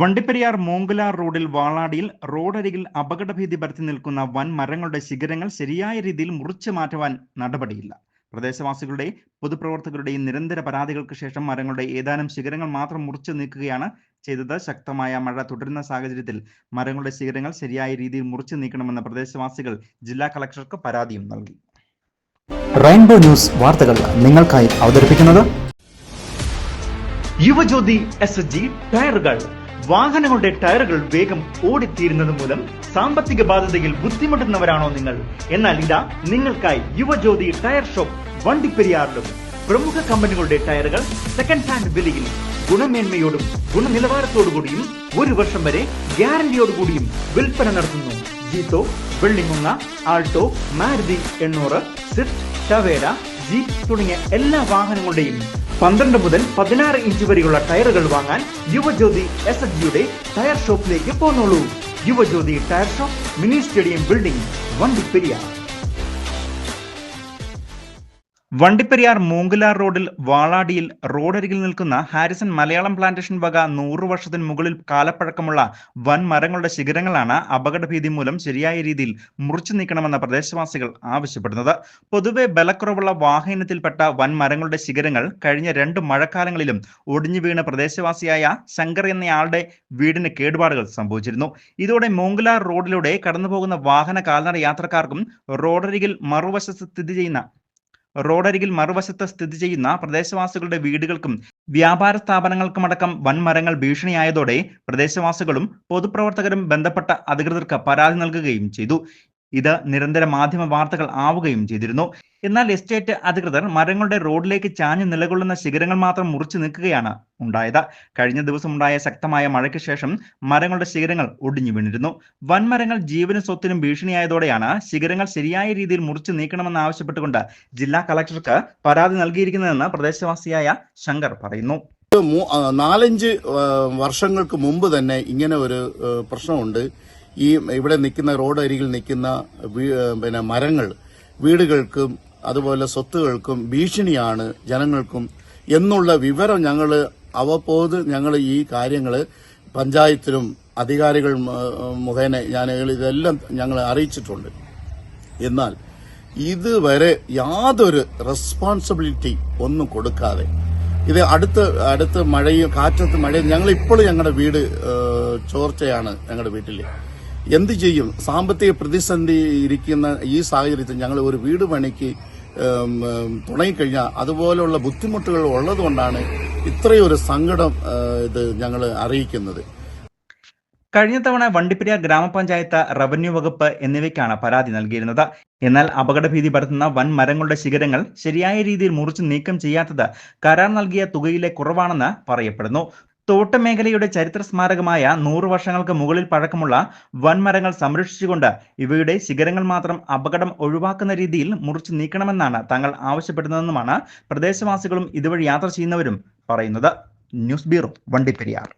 വണ്ടിപ്പെരിയാർ മോങ്കുലാർ റോഡിൽ വാളാടിയിൽ റോഡരികിൽ അപകടഭീതി പരത്തി നിൽക്കുന്ന വൻ മരങ്ങളുടെ ശിഖരങ്ങൾ ശരിയായ രീതിയിൽ മുറിച്ചു മാറ്റുവാൻ നടപടിയില്ല. പ്രദേശവാസികളുടെ പൊതുപ്രവർത്തകരുടെയും നിരന്തര പരാതികൾക്ക് ശേഷം മരങ്ങളുടെ ഏതാനും ശിഖരങ്ങൾ മാത്രം മുറിച്ചു നീക്കുകയാണ് ചെയ്തത്. ശക്തമായ മഴ തുടരുന്ന സാഹചര്യത്തിൽ മരങ്ങളുടെ ശിഖരങ്ങൾ ശരിയായ രീതിയിൽ മുറിച്ചു നീക്കണമെന്ന പ്രദേശവാസികൾ ജില്ലാ കളക്ടർക്ക് പരാതിയും നൽകി. റെയിൻബോ ന്യൂസ് വാർത്തകൾ നിങ്ങൾക്കായി അവതരിപ്പിക്കുന്നത് യുവജ്യോതി എസ് എസ് ജി ടയറുകൾ. വാഹനങ്ങളുടെ ടയറുകൾ വേഗം ഓടിത്തീരുന്നത് മൂലം സാമ്പത്തിക ബാധ്യതയിൽ ബുദ്ധിമുട്ടുന്നവരാണോ നിങ്ങൾ? എന്നാൽ ഇതാ നിങ്ങൾക്കായി യുവജ്യോതി ടയർ ഷോപ്പ് വണ്ടിപ്പെരിയാറിലും പ്രമുഖ കമ്പനികളുടെ ടയറുകൾ സെക്കൻഡ് ഹാൻഡ് വിലയിൽ ഗുണമേന്മയോടും ഗുണനിലവാരത്തോടുകൂടിയും ഒരു വർഷം വരെ ഗ്യാരണ്ടിയോടുകൂടിയും വിൽപ്പന നടത്തുന്നു. ജീത്തോ വെള്ളിമുങ്ങ ആൾട്ടോ മാരുതി എണ്ണൂറ് സ്വിഫ്റ്റ് ടവേര ജീപ്പ് തുടങ്ങിയ എല്ലാ വാഹനങ്ങളുടെയും പന്ത്രണ്ട് മുതൽ പതിനാറ് ഇഞ്ച് വരെയുള്ള ടയറുകൾ വാങ്ങാൻ യുവജ്യോതി എസ് എച്ച് ജിയുടെ ടയർ ഷോപ്പിലേക്ക് പോന്നോളൂ. Yuvajyothi tyre shop mini stadium building Vandiperiyar. Vandiperiyar Moonkalar റോഡിൽ വാളാടിയിൽ റോഡരികിൽ നിൽക്കുന്ന ഹാരിസൺ മലയാളം പ്ലാന്റേഷൻ വക നൂറു വർഷത്തിന് മുകളിൽ കാലപ്പഴക്കമുള്ള വൻ മരങ്ങളുടെ ശിഖരങ്ങളാണ് അപകടഭീതി മൂലം ശരിയായ രീതിയിൽ മുറിച്ചു നീക്കണമെന്ന പ്രദേശവാസികൾ ആവശ്യപ്പെടുന്നത്. പൊതുവെ ബലക്കുറവുള്ള വാഹനത്തിൽപ്പെട്ട വൻ മരങ്ങളുടെ ശിഖരങ്ങൾ കഴിഞ്ഞ രണ്ട് മഴക്കാലങ്ങളിലും ഒടിഞ്ഞു വീണ പ്രദേശവാസിയായ ശങ്കർ എന്നയാളുടെ വീടിന് കേടുപാടുകൾ സംഭവിച്ചിരുന്നു. ഇതോടെ മൂങ്കലാർ റോഡിലൂടെ കടന്നുപോകുന്ന വാഹന കാൽനട യാത്രക്കാർക്കും റോഡരികിൽ മറുവശത്ത് സ്ഥിതി ചെയ്യുന്ന റോഡരികിൽ മറുവശത്ത് സ്ഥിതി ചെയ്യുന്ന പ്രദേശവാസികളുടെ വീടുകൾക്കും വ്യാപാര സ്ഥാപനങ്ങൾക്കുമടക്കം വൻമരങ്ങൾ ഭീഷണിയായതോടെ പ്രദേശവാസികളും പൊതുപ്രവർത്തകരും ബന്ധപ്പെട്ട അധികൃതർക്ക് പരാതി നൽകുകയും ചെയ്തു. ഇത് നിരന്തര മാധ്യമ വാർത്തകൾ ആവുകയും ചെയ്തിരുന്നു. എന്നാൽ എസ്റ്റേറ്റ് അധികൃതർ മരങ്ങളുടെ റോഡിലേക്ക് ചാഞ്ഞു നിലകൊള്ളുന്ന ശിഖരങ്ങൾ മാത്രം മുറിച്ചു നിൽക്കുകയാണ് ഉണ്ടായത്. കഴിഞ്ഞ ദിവസം ഉണ്ടായ ശക്തമായ മഴയ്ക്ക് ശേഷം മരങ്ങളുടെ ശിഖരങ്ങൾ ഒടിഞ്ഞു വീണിരുന്നു. വൻമരങ്ങൾ ജീവനും സ്വത്തിനും ഭീഷണിയായതോടെയാണ് ശിഖരങ്ങൾ ശരിയായ രീതിയിൽ മുറിച്ചു നീക്കണമെന്ന് ആവശ്യപ്പെട്ടുകൊണ്ട് ജില്ലാ കളക്ടർക്ക് പരാതി നൽകിയിരിക്കുന്നതെന്ന് പ്രദേശവാസിയായ ശങ്കർ പറയുന്നു. നാലഞ്ച് വർഷങ്ങൾക്ക് മുമ്പ് തന്നെ ഇങ്ങനെ ഒരു പ്രശ്നമുണ്ട്. ഈ ഇവിടെ നിൽക്കുന്ന റോഡ് അരികിൽ നിൽക്കുന്ന പിന്നെ മരങ്ങൾ വീടുകൾക്കും അതുപോലെ സ്വത്തുകൾക്കും ഭീഷണിയാണ് ജനങ്ങൾക്കും എന്നുള്ള വിവരം ഞങ്ങൾ അവബോധ ഞങ്ങൾ ഈ കാര്യങ്ങൾ പഞ്ചായത്തിലും അധികാരികൾ മുഖേന ഞാൻ ഇതെല്ലാം ഞങ്ങൾ അറിയിച്ചിട്ടുണ്ട്. എന്നാൽ ഇതുവരെ യാതൊരു റെസ്പോൺസിബിലിറ്റി ഒന്നും കൊടുക്കാതെ ഇത് അടുത്ത അടുത്ത മഴയും കാറ്റത്ത് മഴയും ഞങ്ങൾ ഇപ്പോഴും ഞങ്ങളുടെ വീട് ചോർച്ചയാണ് ഞങ്ങളുടെ വീട്ടിൽ എന്ത് ചെയ്യും? സാമ്പത്തിക പ്രതിസന്ധി ഇരിക്കുന്ന ഈ സാഹചര്യത്തിൽ ഞങ്ങൾ ഒരു വീട് പണിക്ക് തുടങ്ങിക്കഴിഞ്ഞാൽ അതുപോലെയുള്ള ബുദ്ധിമുട്ടുകൾ ഉള്ളതുകൊണ്ടാണ് ഇത്രയൊരു സങ്കടം ഇത് ഞങ്ങൾ അറിയിക്കുന്നത്. കഴിഞ്ഞ തവണ വണ്ടിപ്പെരിയാർ ഗ്രാമപഞ്ചായത്ത് റവന്യൂ വകുപ്പ് എന്നിവയ്ക്കാണ് പരാതി നൽകിയിരുന്നത്. എന്നാൽ അപകടഭീതി പരത്തുന്ന വൻ മരങ്ങളുടെ ശിഖരങ്ങൾ ശരിയായ രീതിയിൽ മുറിച്ച് നീക്കം ചെയ്യാത്തത് കരാർ നൽകിയ തുകയിലെ കുറവാണെന്ന് പറയപ്പെടുന്നു. തോട്ടമേഖലയുടെ ചരിത്ര സ്മാരകമായ നൂറു വർഷങ്ങൾക്ക് മുകളിൽ പഴക്കമുള്ള വൻമരങ്ങൾ സംരക്ഷിച്ചുകൊണ്ട് ഇവയുടെ ശിഖരങ്ങൾ മാത്രം അപകടം ഒഴിവാക്കുന്ന രീതിയിൽ മുറിച്ചു നീക്കണമെന്നാണ് തങ്ങൾ ആവശ്യപ്പെടുന്നതെന്നുമാണ് പ്രദേശവാസികളും ഇതുവഴി യാത്ര ചെയ്യുന്നവരും പറയുന്നത്. News bureau Vandiperiyar.